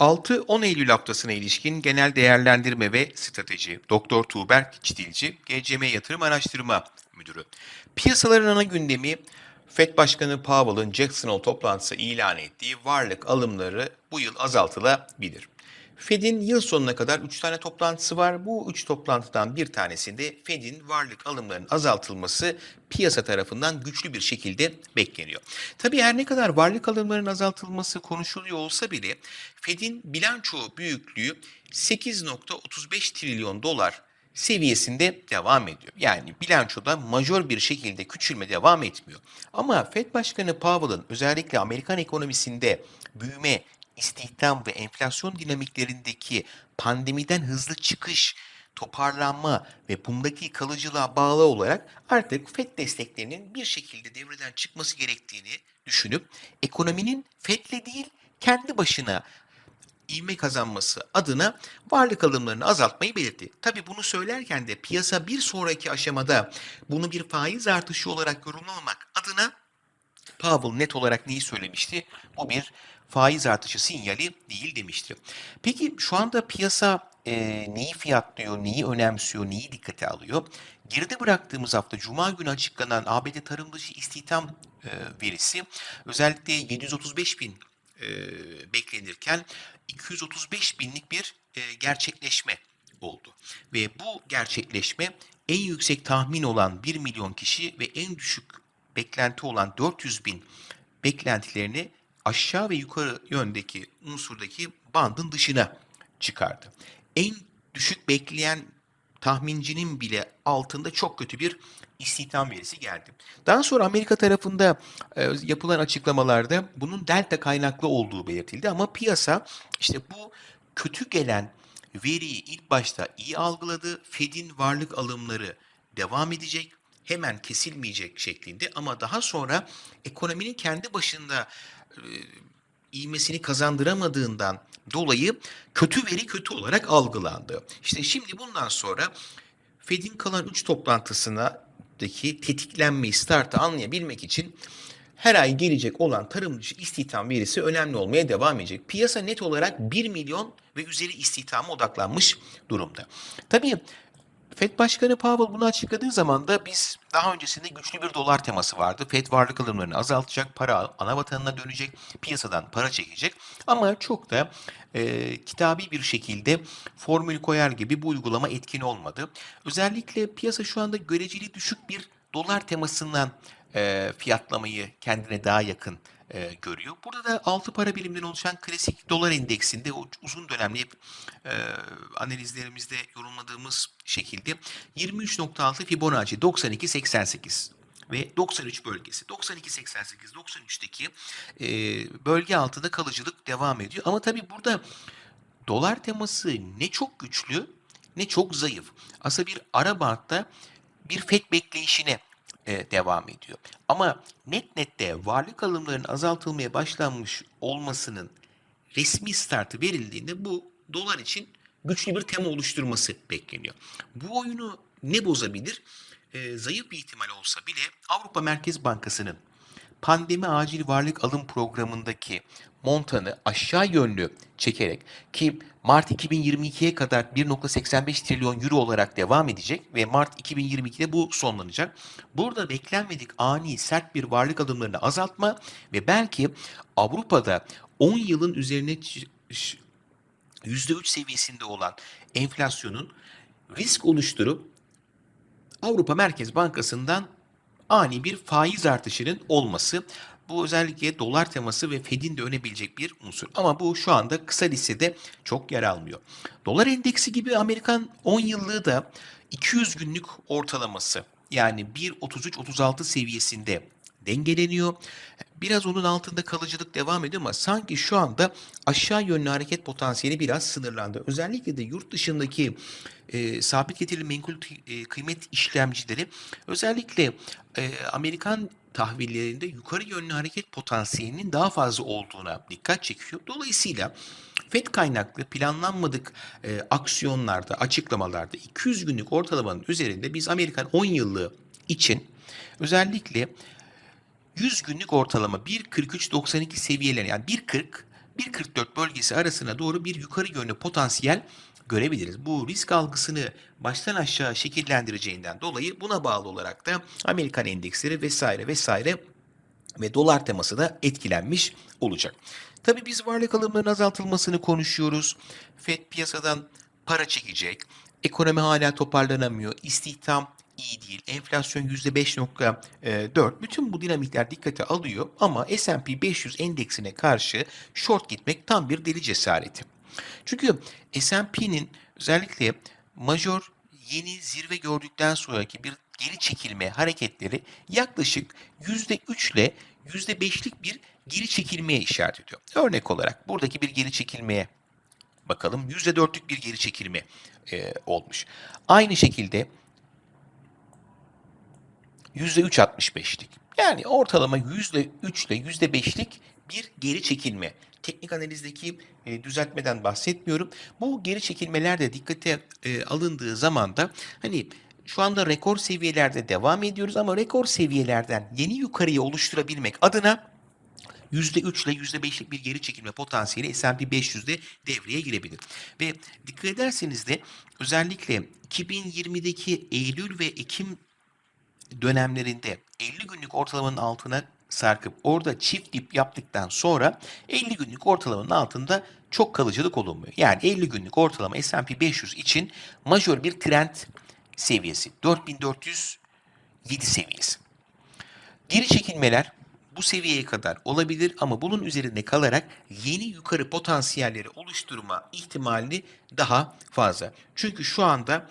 6-10 Eylül haftasına ilişkin genel değerlendirme ve strateji Doktor Tuğberk Çitilci, GCM Yatırım Araştırma Müdürü. Piyasaların ana gündemi FED Başkanı Powell'ın Jackson Hole toplantısı ilan ettiği varlık alımları bu yıl azaltılabilir. Fed'in yıl sonuna kadar 3 tane toplantısı var. Bu 3 toplantıdan bir tanesinde Fed'in varlık alımlarının azaltılması piyasa tarafından güçlü bir şekilde bekleniyor. Tabii her ne kadar varlık alımlarının azaltılması konuşuluyor olsa bile Fed'in bilanço büyüklüğü 8.35 trilyon dolar seviyesinde devam ediyor. Yani bilançoda majör bir şekilde küçülme devam etmiyor. Ama Fed Başkanı Powell'ın özellikle Amerikan ekonomisinde büyüme, istihdam ve enflasyon dinamiklerindeki pandemiden hızlı çıkış, toparlanma ve bundaki kalıcılığa bağlı olarak artık FED desteklerinin bir şekilde devreden çıkması gerektiğini düşünüp ekonominin FED'le değil kendi başına ivme kazanması adına varlık alımlarını azaltmayı belirtti. Tabii bunu söylerken de piyasa bir sonraki aşamada bunu bir faiz artışı olarak yorumlamamak adına Powell net olarak neyi söylemişti? Bu bir faiz artışı sinyali değil demişti. Peki şu anda piyasa e, neyi fiyatlıyor, neyi önemsiyor, neyi dikkate alıyor? Geride bıraktığımız hafta Cuma günü açıklanan ABD tarım dışı istihdam e, verisi özellikle 735 bin e, beklenirken 235 binlik bir e, gerçekleşme oldu. Ve bu gerçekleşme en yüksek tahmin olan 1 milyon kişi ve en düşük beklenti olan 400 bin beklentilerini aşağı ve yukarı yöndeki unsurdaki bandın dışına çıkardı. En düşük bekleyen tahmincinin bile altında çok kötü bir istihdam verisi geldi. Daha sonra Amerika tarafında e, yapılan açıklamalarda bunun delta kaynaklı olduğu belirtildi ama piyasa işte bu kötü gelen veriyi ilk başta iyi algıladı. Fed'in varlık alımları devam edecek hemen kesilmeyecek şeklinde ama daha sonra ekonominin kendi başında e, ivmesini kazandıramadığından dolayı kötü veri kötü olarak algılandı. İşte şimdi bundan sonra Fed'in kalan 3 toplantısındaki tetiklenmeyi, startı anlayabilmek için her ay gelecek olan tarım dışı istihdam verisi önemli olmaya devam edecek. Piyasa net olarak 1 milyon ve üzeri istihdama odaklanmış durumda. Tabii Fed Başkanı Powell bunu açıkladığı zaman da biz daha öncesinde güçlü bir dolar teması vardı. Fed varlık alımlarını azaltacak, para ana vatanına dönecek, piyasadan para çekecek. Ama çok da e, kitabi bir şekilde formül koyar gibi bu uygulama etkin olmadı. Özellikle piyasa şu anda göreceli düşük bir dolar temasından e, fiyatlamayı kendine daha yakın e, görüyor. Burada da altı para birimden oluşan klasik dolar endeksinde o uzun dönemli hep e, analizlerimizde yorumladığımız şekilde 23.6 Fibonacci 92.88 ve 93 bölgesi. 92.88 93'teki e, bölge altında kalıcılık devam ediyor. Ama tabii burada dolar teması ne çok güçlü ne çok zayıf. Aslında bir ara bantta bir FED bekleyişine e, devam ediyor. Ama net nette varlık alımlarının azaltılmaya başlanmış olmasının resmi startı verildiğinde bu dolar için güçlü bir tema oluşturması bekleniyor. Bu oyunu ne bozabilir? E, zayıf bir ihtimal olsa bile Avrupa Merkez Bankası'nın pandemi acil varlık alım programındaki montanı aşağı yönlü çekerek ki Mart 2022'ye kadar 1.85 trilyon euro olarak devam edecek ve Mart 2022'de bu sonlanacak. Burada beklenmedik ani sert bir varlık alımlarını azaltma ve belki Avrupa'da 10 yılın üzerine %3 seviyesinde olan enflasyonun risk oluşturup Avrupa Merkez Bankası'ndan ani bir faiz artışının olması. Bu özellikle dolar teması ve Fed'in de önebilecek bir unsur. Ama bu şu anda kısa listede çok yer almıyor. Dolar endeksi gibi Amerikan 10 yıllığı da 200 günlük ortalaması yani 1.33-36 seviyesinde dengeleniyor. Biraz onun altında kalıcılık devam ediyor ama sanki şu anda aşağı yönlü hareket potansiyeli biraz sınırlandı. Özellikle de yurt dışındaki e, sabit getirili menkul e, kıymet işlemcileri özellikle e, Amerikan tahvillerinde yukarı yönlü hareket potansiyelinin daha fazla olduğuna dikkat çekiyor. Dolayısıyla FED kaynaklı planlanmadık e, aksiyonlarda, açıklamalarda 200 günlük ortalamanın üzerinde biz Amerikan 10 yıllığı için özellikle 100 günlük ortalama 1.43.92 seviyeleri yani 1.40 1.44 bölgesi arasına doğru bir yukarı yönlü potansiyel görebiliriz. Bu risk algısını baştan aşağı şekillendireceğinden dolayı buna bağlı olarak da Amerikan endeksleri vesaire vesaire ve dolar teması da etkilenmiş olacak. Tabii biz varlık alımlarının azaltılmasını konuşuyoruz. FED piyasadan para çekecek. Ekonomi hala toparlanamıyor. İstihdam iyi değil. Enflasyon %5.4. Bütün bu dinamikler dikkate alıyor ama S&P 500 endeksine karşı short gitmek tam bir deli cesareti. Çünkü S&P'nin özellikle major yeni zirve gördükten sonraki bir geri çekilme hareketleri yaklaşık %3 ile %5'lik bir geri çekilmeye işaret ediyor. Örnek olarak buradaki bir geri çekilmeye bakalım. %4'lük bir geri çekilme e, olmuş. Aynı şekilde %3.65'lik. Yani ortalama %3 ile %5'lik bir geri çekilme. Teknik analizdeki e, düzeltmeden bahsetmiyorum. Bu geri çekilmeler de dikkate e, alındığı zaman da hani şu anda rekor seviyelerde devam ediyoruz ama rekor seviyelerden yeni yukarıyı oluşturabilmek adına %3 ile %5'lik bir geri çekilme potansiyeli S&P 500'de devreye girebilir. Ve dikkat ederseniz de özellikle 2020'deki Eylül ve Ekim dönemlerinde 50 günlük ortalamanın altına sarkıp orada çift dip yaptıktan sonra 50 günlük ortalamanın altında çok kalıcılık olunmuyor. Yani 50 günlük ortalama S&P 500 için majör bir trend seviyesi. 4407 seviyesi. Geri çekilmeler bu seviyeye kadar olabilir ama bunun üzerinde kalarak yeni yukarı potansiyelleri oluşturma ihtimali daha fazla. Çünkü şu anda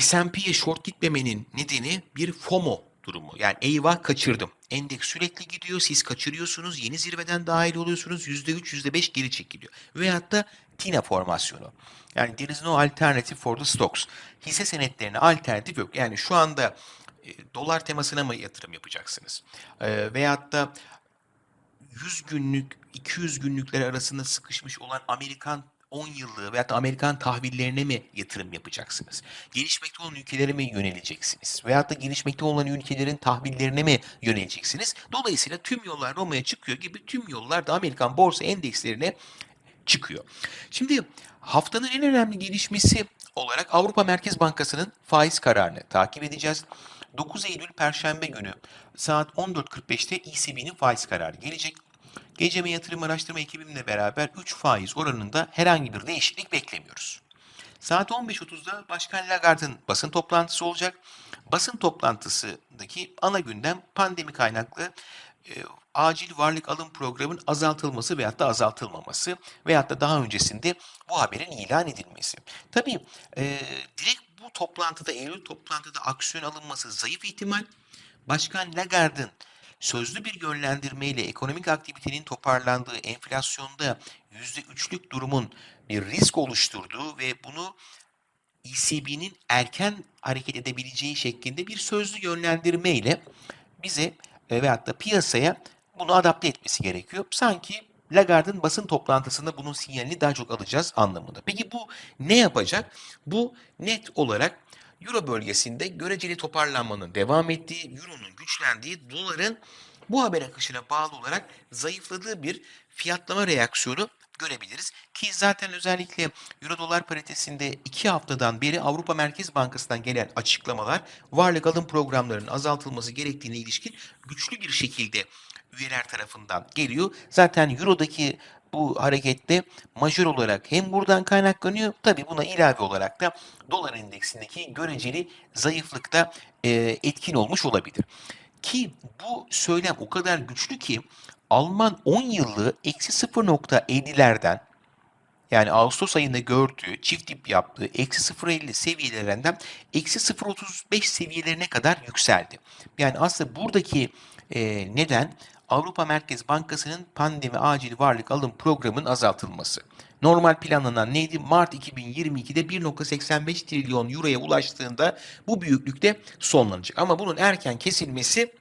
S&P'ye short gitmemenin nedeni bir FOMO durumu. Yani eyvah kaçırdım. Endeks sürekli gidiyor, siz kaçırıyorsunuz, yeni zirveden dahil oluyorsunuz, %3, %5 geri çekiliyor. Veyahut da TINA formasyonu. Yani there is no alternative for the stocks. Hisse senetlerine alternatif yok. Yani şu anda e, dolar temasına mı yatırım yapacaksınız? E, veyahut da 100 günlük, 200 günlükler arasında sıkışmış olan Amerikan 10 yıllığı veya Amerikan tahvillerine mi yatırım yapacaksınız? Gelişmekte olan ülkelere mi yöneleceksiniz? Veyahut da gelişmekte olan ülkelerin tahvillerine mi yöneleceksiniz? Dolayısıyla tüm yollar Roma'ya çıkıyor gibi tüm yollar da Amerikan borsa endekslerine çıkıyor. Şimdi haftanın en önemli gelişmesi olarak Avrupa Merkez Bankası'nın faiz kararını takip edeceğiz. 9 Eylül Perşembe günü saat 14.45'te ECB'nin faiz kararı gelecek. GCM Yatırım Araştırma ekibimle beraber 3 faiz oranında herhangi bir değişiklik beklemiyoruz. Saat 15.30'da Başkan Lagarde'ın basın toplantısı olacak. Basın toplantısındaki ana gündem pandemi kaynaklı e, acil varlık alım programının azaltılması veyahut da azaltılmaması veyahut da daha öncesinde bu haberin ilan edilmesi. Tabii e, direkt bu toplantıda, Eylül toplantıda aksiyon alınması zayıf ihtimal. Başkan Lagarde'ın sözlü bir yönlendirmeyle ekonomik aktivitenin toparlandığı enflasyonda %3'lük durumun bir risk oluşturduğu ve bunu ECB'nin erken hareket edebileceği şeklinde bir sözlü yönlendirmeyle bize e, veyahut da piyasaya bunu adapte etmesi gerekiyor. Sanki Lagarde'ın basın toplantısında bunun sinyalini daha çok alacağız anlamında. Peki bu ne yapacak? Bu net olarak Euro bölgesinde göreceli toparlanmanın devam ettiği, Euro'nun güçlendiği, doların bu haber akışına bağlı olarak zayıfladığı bir fiyatlama reaksiyonu görebiliriz. Ki zaten özellikle Euro dolar paritesinde iki haftadan beri Avrupa Merkez Bankası'ndan gelen açıklamalar varlık alım programlarının azaltılması gerektiğine ilişkin güçlü bir şekilde üyeler tarafından geliyor. Zaten Euro'daki bu harekette majör olarak hem buradan kaynaklanıyor tabi buna ilave olarak da dolar endeksindeki göreceli zayıflıkta e, etkin olmuş olabilir. Ki bu söylem o kadar güçlü ki Alman 10 yıllığı eksi 0.50'lerden yani Ağustos ayında gördüğü çift dip yaptığı eksi 0.50 seviyelerinden eksi 0.35 seviyelerine kadar yükseldi. Yani aslında buradaki e, neden Avrupa Merkez Bankası'nın pandemi acil varlık alım programının azaltılması. Normal planlanan neydi? Mart 2022'de 1.85 trilyon euroya ulaştığında bu büyüklükte sonlanacak. Ama bunun erken kesilmesi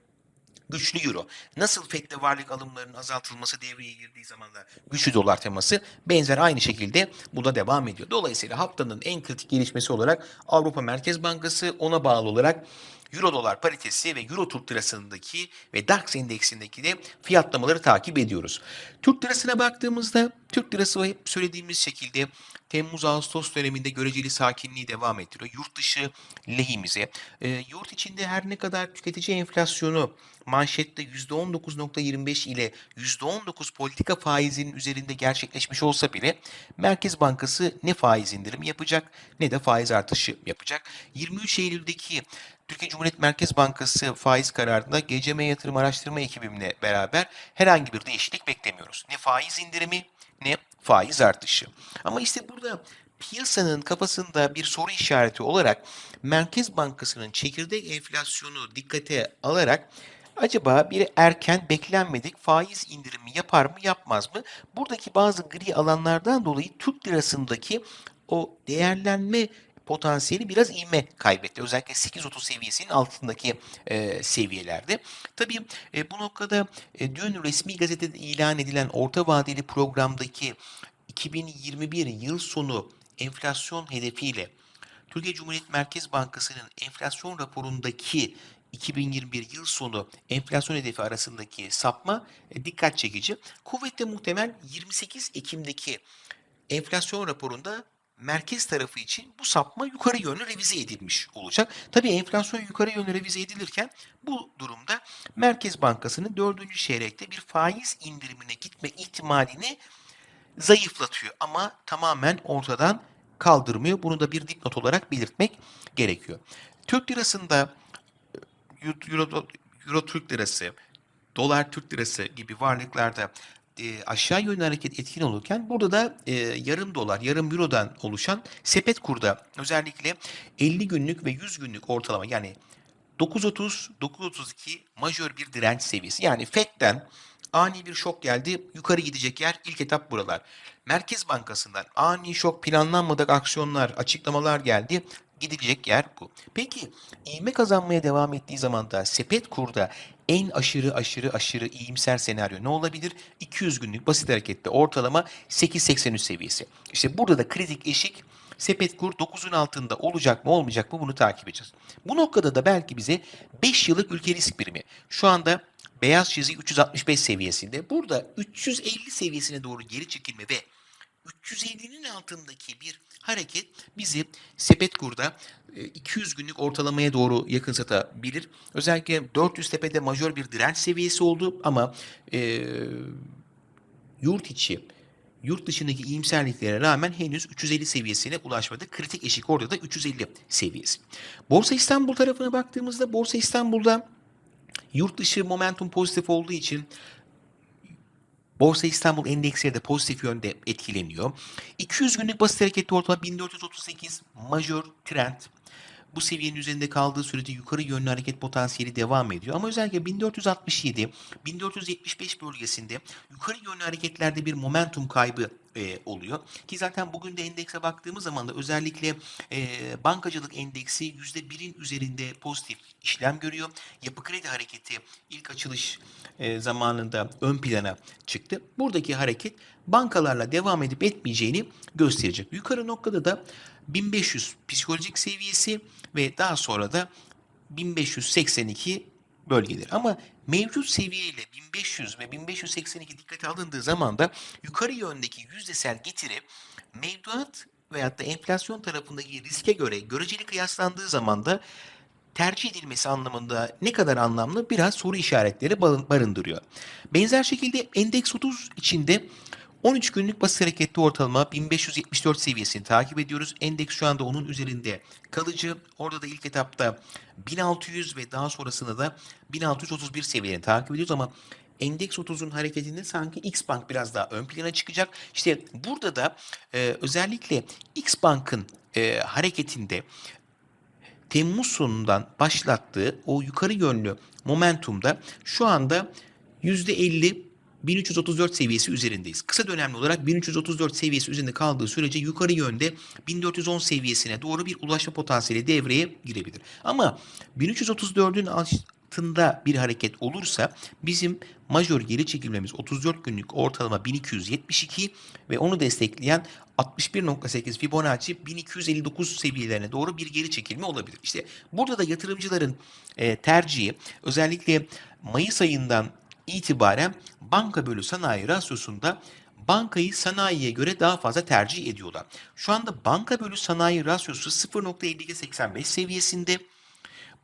güçlü euro. Nasıl FED'de varlık alımlarının azaltılması devreye girdiği zaman da güçlü dolar teması benzer aynı şekilde bu da devam ediyor. Dolayısıyla haftanın en kritik gelişmesi olarak Avrupa Merkez Bankası ona bağlı olarak Euro dolar paritesi ve Euro Türk lirasındaki ve DAX endeksindeki de fiyatlamaları takip ediyoruz. Türk lirasına baktığımızda Türk lirası hep söylediğimiz şekilde Temmuz-Ağustos döneminde göreceli sakinliği devam ettiriyor. Yurt dışı lehimize. E, yurt içinde her ne kadar tüketici enflasyonu manşette %19.25 ile %19 politika faizinin üzerinde gerçekleşmiş olsa bile Merkez Bankası ne faiz indirim yapacak ne de faiz artışı yapacak. 23 Eylül'deki Türkiye Cumhuriyet Merkez Bankası faiz kararında GCM Yatırım Araştırma ekibimle beraber herhangi bir değişiklik beklemiyoruz. Ne faiz indirimi ne faiz artışı. Ama işte burada piyasanın kafasında bir soru işareti olarak Merkez Bankası'nın çekirdek enflasyonu dikkate alarak acaba bir erken beklenmedik faiz indirimi yapar mı yapmaz mı? Buradaki bazı gri alanlardan dolayı Türk lirasındaki o değerlenme potansiyeli biraz ivme kaybetti. Özellikle 8.30 seviyesinin altındaki e, seviyelerde. Tabii e, bu noktada e, dün resmi gazetede ilan edilen orta vadeli programdaki 2021 yıl sonu enflasyon hedefiyle Türkiye Cumhuriyet Merkez Bankası'nın enflasyon raporundaki 2021 yıl sonu enflasyon hedefi arasındaki sapma e, dikkat çekici. Kuvvetle muhtemel 28 Ekim'deki enflasyon raporunda merkez tarafı için bu sapma yukarı yönlü revize edilmiş olacak. Tabii enflasyon yukarı yönlü revize edilirken bu durumda Merkez Bankası'nın dördüncü çeyrekte bir faiz indirimine gitme ihtimalini zayıflatıyor ama tamamen ortadan kaldırmıyor. Bunu da bir dipnot olarak belirtmek gerekiyor. Türk lirasında Euro, Euro Türk lirası, dolar Türk lirası gibi varlıklarda e, aşağı yönlü hareket etkin olurken burada da e, yarım dolar, yarım eurodan oluşan sepet kurda özellikle 50 günlük ve 100 günlük ortalama yani 9.30, 9.32 majör bir direnç seviyesi. Yani FED'den ani bir şok geldi. Yukarı gidecek yer ilk etap buralar. Merkez Bankası'ndan ani şok planlanmadık aksiyonlar, açıklamalar geldi. Gidilecek yer bu. Peki ivme kazanmaya devam ettiği zaman da sepet kurda en aşırı aşırı aşırı iyimser senaryo ne olabilir? 200 günlük basit harekette ortalama 8.83 seviyesi. İşte burada da kritik eşik sepet kur 9'un altında olacak mı olmayacak mı bunu takip edeceğiz. Bu noktada da belki bize 5 yıllık ülke risk birimi şu anda beyaz çizgi 365 seviyesinde. Burada 350 seviyesine doğru geri çekilme ve 350'nin altındaki bir hareket bizi sepet kurda 200 günlük ortalamaya doğru yakın satabilir. Özellikle 400 tepede majör bir direnç seviyesi oldu ama e, yurt içi yurt dışındaki iyimserliklere rağmen henüz 350 seviyesine ulaşmadı. Kritik eşik orada da 350 seviyesi. Borsa İstanbul tarafına baktığımızda Borsa İstanbul'da yurt dışı momentum pozitif olduğu için Borsa İstanbul endeksleri de pozitif yönde etkileniyor. 200 günlük basit hareketli ortalama 1438 majör trend. Bu seviyenin üzerinde kaldığı sürece yukarı yönlü hareket potansiyeli devam ediyor. Ama özellikle 1467, 1475 bölgesinde yukarı yönlü hareketlerde bir momentum kaybı e, oluyor. Ki zaten bugün de endekse baktığımız zaman da özellikle e, bankacılık endeksi %1'in üzerinde pozitif işlem görüyor. Yapı kredi hareketi ilk açılış e, zamanında ön plana çıktı. Buradaki hareket bankalarla devam edip etmeyeceğini gösterecek. Yukarı noktada da 1500 psikolojik seviyesi ve daha sonra da 1582 bölgeleri. Ama mevcut seviyeyle 1500 ve 1582 dikkate alındığı zaman da yukarı yöndeki yüzdesel getiri mevduat veyahut da enflasyon tarafındaki riske göre göreceli kıyaslandığı zaman da tercih edilmesi anlamında ne kadar anlamlı biraz soru işaretleri barındırıyor. Benzer şekilde endeks 30 içinde 13 günlük basit hareketli ortalama 1574 seviyesini takip ediyoruz. Endeks şu anda onun üzerinde kalıcı. Orada da ilk etapta 1600 ve daha sonrasında da 1631 seviyelerini takip ediyoruz ama Endeks 30'un hareketinde sanki X Bank biraz daha ön plana çıkacak. İşte burada da e, özellikle X Bank'ın e, hareketinde Temmuz sonundan başlattığı o yukarı yönlü momentumda şu anda %50 1334 seviyesi üzerindeyiz. Kısa dönemli olarak 1334 seviyesi üzerinde kaldığı sürece yukarı yönde 1410 seviyesine doğru bir ulaşma potansiyeli devreye girebilir. Ama 1334'ün altında bir hareket olursa bizim majör geri çekilmemiz 34 günlük ortalama 1272 ve onu destekleyen 61.8 Fibonacci 1259 seviyelerine doğru bir geri çekilme olabilir. İşte burada da yatırımcıların e, tercihi özellikle Mayıs ayından itibaren banka bölü sanayi rasyosunda bankayı sanayiye göre daha fazla tercih ediyorlar. Şu anda banka bölü sanayi rasyosu 0.5285 seviyesinde.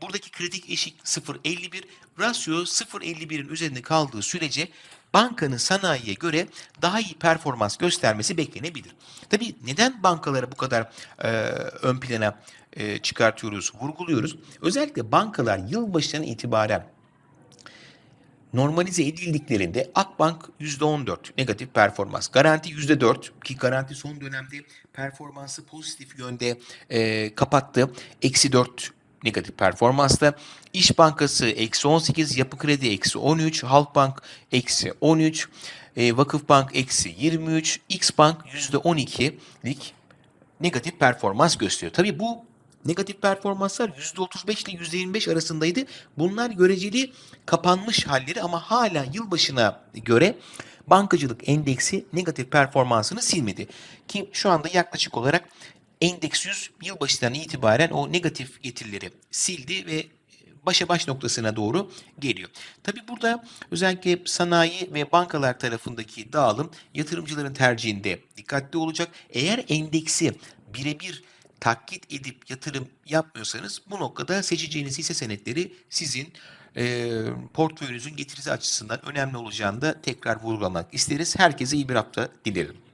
Buradaki kritik eşik 0.51, rasyo 0.51'in üzerinde kaldığı sürece bankanın sanayiye göre daha iyi performans göstermesi beklenebilir. Tabii neden bankalara bu kadar e, ön plana e, çıkartıyoruz, vurguluyoruz? Özellikle bankalar yılbaşından itibaren normalize edildiklerinde Akbank %14 negatif performans. Garanti %4 ki Garanti son dönemde performansı pozitif yönde e, kapattı. Eksi 4 negatif performansta. İş Bankası eksi 18, Yapı Kredi eksi 13, Halkbank eksi 13, e, Vakıfbank eksi 23, Xbank %12'lik negatif performans gösteriyor. Tabii bu negatif performanslar %35 ile %25 arasındaydı. Bunlar göreceli kapanmış halleri ama hala yılbaşına göre bankacılık endeksi negatif performansını silmedi. Ki şu anda yaklaşık olarak endeks 100 yılbaşından itibaren o negatif getirileri sildi ve başa baş noktasına doğru geliyor. Tabii burada özellikle sanayi ve bankalar tarafındaki dağılım yatırımcıların tercihinde dikkatli olacak. Eğer endeksi birebir taklit edip yatırım yapmıyorsanız bu noktada seçeceğiniz hisse senetleri sizin e, portföyünüzün getirisi açısından önemli olacağını da tekrar vurgulamak isteriz. Herkese iyi bir hafta dilerim.